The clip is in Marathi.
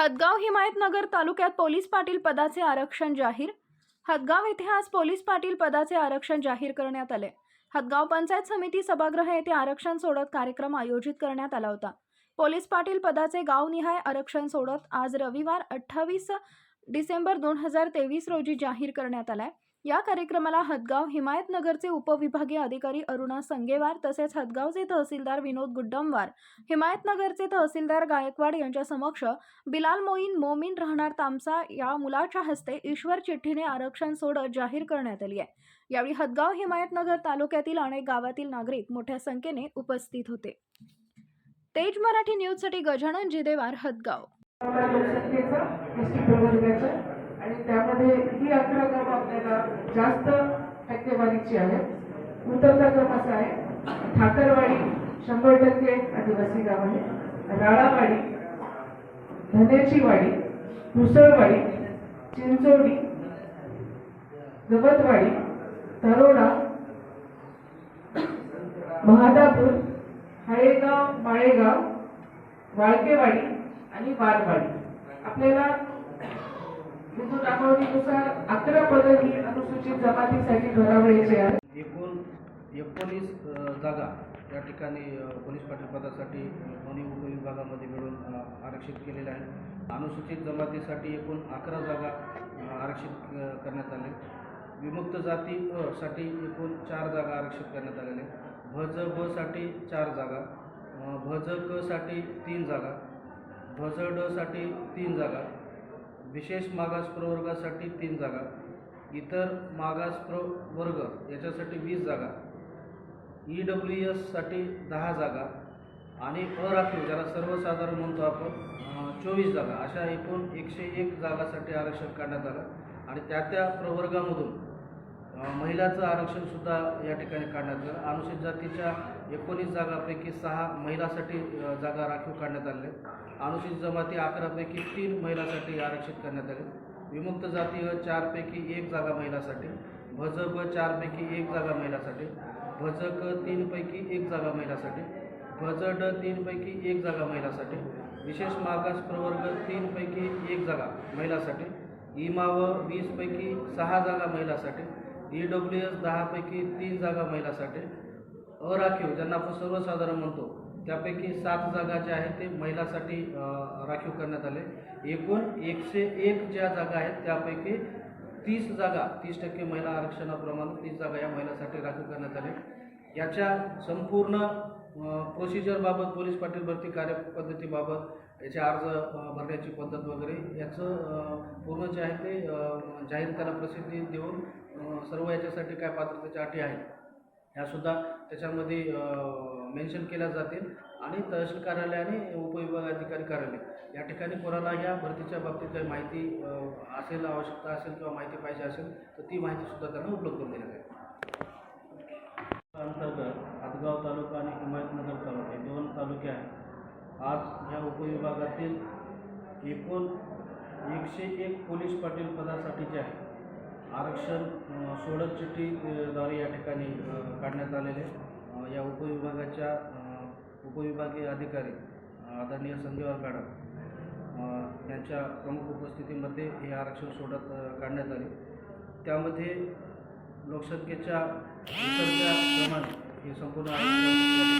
हदगाव हिमायतनगर तालुक्यात पोलीस पाटील पदाचे आरक्षण जाहीर? हदगाव येथे आज पोलीस पाटील पदाचे आरक्षण जाहीर करण्यात आले. हदगाव पंचायत समिती सभागृह येथे आरक्षण सोडत कार्यक्रम आयोजित करण्यात आला होता. पोलीस पाटील पदाचे गावनिहाय आरक्षण सोडत आज रविवार अठ्ठावीस डिसेंबर दोन हजार तेवीस रोजी जाहीर करण्यात आलाय. या कार्यक्रमाला हदगाव हिमायतनगरचे उपविभागीय अधिकारी अरुणा संगेवार तसेच हदगावचे तहसीलदार विनोद गुड्डमवार हिमायतनगरचे तहसीलदार गायकवाड यांच्या समक्ष बिलाल मोईन मोमीन राहणार तामसा या मुलाच्या हस्ते ईश्वर चिठ्ठीने आरक्षण सोडत जाहीर करण्यात आली आहे. यावेळी हदगाव हिमायतनगर तालुक्यातील अनेक गावातील नागरिक मोठ्या संख्येने उपस्थित होते. तेज मराठी न्यूजसाठी गजानन जिदेवार हदगाव. आणि त्यामध्ये ही अकरा क्रम आपल्याला जास्त टक्केवारीची आहेत. उतरता क्रम असा आहे. ठाकरवाडी शंभर टक्के आदिवासी गाव आहे. राळावाडी धनेची वाडी मुसळवाडी चिंचोडी गवतवाडी तरोडा महादापूर हळेगाव माळेगाव वाळकेवाडी आणि वारवाडी आपल्याला हिंदू नामावलीनुसार अकरा ही अनुसूचित जमातीसाठी आहेत एकूण एकोणीस जागा या ठिकाणी पोलीस पाटील पदासाठी दोन्ही उपविभागामध्ये मिळून आरक्षित केलेल्या आहेत. अनुसूचित जमातीसाठी एकूण अकरा जागा आरक्षित करण्यात आले. विमुक्त जाती अ साठी एकूण चार जागा आरक्षित करण्यात आलेल्या आहेत भ ज ब साठी चार जागा अ, भ ज क साठी तीन जागा भ ज ड साठी तीन जागा विशेष मागास प्रवर्गासाठी तीन जागा इतर मागास प्रवर्ग याच्यासाठी वीस जागा ई डब्ल्यू एससाठी दहा जागा आणि अराखीव ज्याला सर्वसाधारण म्हणतो आपण चोवीस जागा अशा एकूण एकशे एक जागासाठी आरक्षण काढण्यात आलं आणि त्या त्या प्रवर्गामधून महिलाचं आरक्षणसुद्धा या ठिकाणी काढण्यात आलं अनुसूचित जातीच्या एकोणीस जागापैकी सहा महिलासाठी जागा राखीव काढण्यात आल्या आहेत. अनुसूचित जमाती अकरापैकी तीन महिलासाठी आरक्षित करण्यात आले. विमुक्त जाती चारपैकी एक जागा महिलासाठी भज ब चारपैकी एक जागा महिलासाठी भजक तीनपैकी एक जागा महिलासाठी भज ड तीनपैकी एक जागा महिलासाठी विशेष मागास प्रवर्ग तीनपैकी एक जागा महिलासाठी इमा व वीसपैकी सहा जागा महिलासाठी ई डब्ल्यू एस दहापैकी तीन जागा महिलासाठी. अराखीव ज्यांना आपण सर्वसाधारण म्हणतो त्यापैकी सात जागा ज्या आहेत ते महिलासाठी राखीव करण्यात आले. एकूण एकशे एक ज्या जागा आहेत त्यापैकी तीस जागा तीस टक्के महिला आरक्षणाप्रमाणे तीस जागा या महिलासाठी राखीव करण्यात आले. याच्या संपूर्ण प्रोसिजरबाबत पोलीस पाटील भरती कार्यपद्धतीबाबत याचे अर्ज भरण्याची पद्धत वगैरे याचं पूर्ण जे आहे ते जाहीर त्याला प्रसिद्धी देऊन सर्व याच्यासाठी काय पात्रतेच्या अटी आहेत ह्यासुद्धा त्याच्यामध्ये मेन्शन केल्या जातील. आणि तहसील कार्यालय आणि उपविभागाधिकारी कार्यालय. या ठिकाणी कोणाला या भरतीच्या बाबतीत काही माहिती असेल आवश्यकता असेल किंवा माहिती पाहिजे असेल तर ती माहितीसुद्धा त्यांना उपलब्ध करून देण्यात येईल. अंतर्गत हदगाव तालुका आणि हिमायतनगर तालुका हे दोन तालुके आहेत. आज या उपविभागातील एकूण एकशे एक पोलीस पाटील पदासाठी जे आहे आरक्षण सोडत चिठ्ठीद्वारे या ठिकाणी काढण्यात आलेले या उपविभागाच्या उपविभागीय अधिकारी आदरणीय संजीवा काढा यांच्या प्रमुख उपस्थितीमध्ये हे आरक्षण सोडत काढण्यात आले. त्यामध्ये लोकसंख्येच्या विसर्गाप्रमाणे हे संपूर्ण आरक्षण